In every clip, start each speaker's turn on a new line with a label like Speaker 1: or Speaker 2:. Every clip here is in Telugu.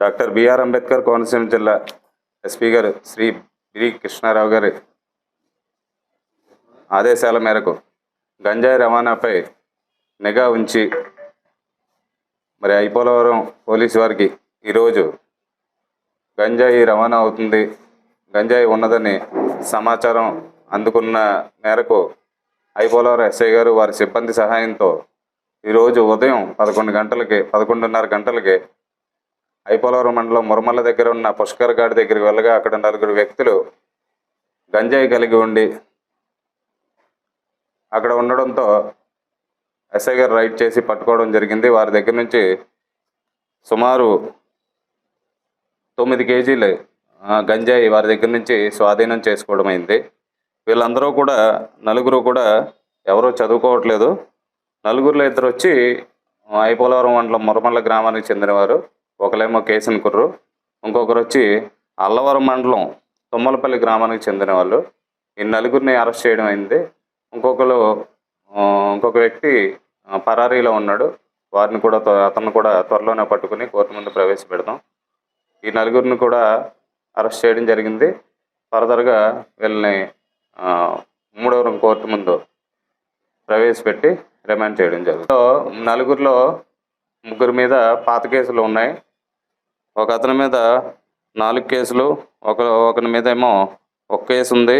Speaker 1: డాక్టర్ బిఆర్ అంబేద్కర్ కోనసీమ జిల్లా ఎస్పీ గారు శ్రీ బిరి కృష్ణారావు గారి ఆదేశాల మేరకు గంజాయి రవాణాపై నిఘా ఉంచి మరి ఐపోలవరం పోలీసు వారికి ఈరోజు గంజాయి రవాణా అవుతుంది. గంజాయి ఉన్నదని సమాచారం అందుకున్న మేరకు ఐపోలవరం ఎస్ఐ గారు వారి సిబ్బంది సహాయంతో ఈరోజు ఉదయం పదకొండు గంటలకి పదకొండున్నర గంటలకి ఐపోలవరం మండలం మురమల్ల దగ్గర ఉన్న పుష్కర్ ఘాట్ దగ్గరికి వెళ్ళగా అక్కడ నలుగురు వ్యక్తులు గంజాయి కలిగి ఉండి అక్కడ ఉండడంతో ఎస్ఐ గారు రైడ్ చేసి పట్టుకోవడం జరిగింది. వారి దగ్గర నుంచి సుమారు తొమ్మిది కేజీలు గంజాయి వారి దగ్గర నుంచి స్వాధీనం చేసుకోవడం అయింది. వీళ్ళందరూ కూడా నలుగురు కూడా ఎవరూ చదువుకోవట్లేదు. నలుగురులో ఇద్దరు వచ్చి ఐపోలవరం మండలం మురమల్ల గ్రామానికి చెందినవారు. ఒకలేమో కేసన్ కుర్రు ఇంకొకరు వచ్చి అల్లవరం మండలం తుమ్మలపల్లి గ్రామానికి చెందిన వాళ్ళు. ఈ నలుగురిని అరెస్ట్ చేయడం అయింది. ఇంకొకరు ఇంకొక వ్యక్తి పరారీలో ఉన్నాడు. వారిని కూడా త్వ- కూడా త్వరలోనే పట్టుకుని కోర్టు ముందు ప్రవేశపెడతాం ఈ నలుగురిని కూడా అరెస్ట్ చేయడం జరిగింది. ఫర్దర్గా వీళ్ళని మూడవరం కోర్టు ముందు ప్రవేశపెట్టి రిమాండ్ చేయడం జరుగుతుంది. సో, నలుగురిలో ముగ్గురు మీద పాత కేసులు ఉన్నాయి. ఒక అతని మీద నాలుగు కేసులు ఒక ఒకని మీద ఏమో ఒక కేసు ఉంది.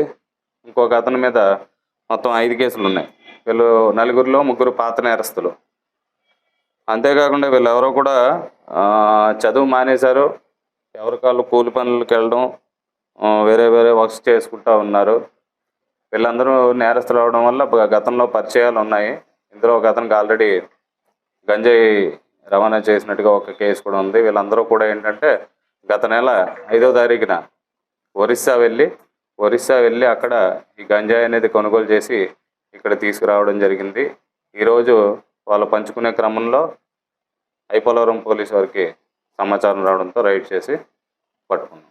Speaker 1: ఇంకొక అతని మీద మొత్తం ఐదు కేసులు ఉన్నాయి. వీళ్ళు నలుగురిలో ముగ్గురు పాత నేరస్తులు. అంతేకాకుండా వీళ్ళు ఎవరో కూడా చదువు మానేశారు. ఎవరికాళ్ళు కూలి పనులకు వెళ్ళడం వేరే వేరే వర్క్స్ చేసుకుంటూ ఉన్నారు. వీళ్ళందరూ నేరస్తులు అవడం వల్ల గతంలో పరిచయాలు ఉన్నాయి. ఇందులో ఒక అతనికి ఆల్రెడీ గంజాయి రవాణా చేసినట్టుగా ఒక కేసు కూడా ఉంది. వీళ్ళందరూ కూడా ఏంటంటే గత నెల ఐదో తారీఖున ఒరిస్సా వెళ్ళి ఒరిస్సా వెళ్ళి అక్కడ ఈ గంజాయి అనేది కొనుగోలు చేసి ఇక్కడ తీసుకురావడం జరిగింది. ఈరోజు వాళ్ళు పంచుకునే క్రమంలో ఐపోలవరం పోలీసు వారికి సమాచారం రావడంతో రైడ్ చేసి పట్టుకున్నాం.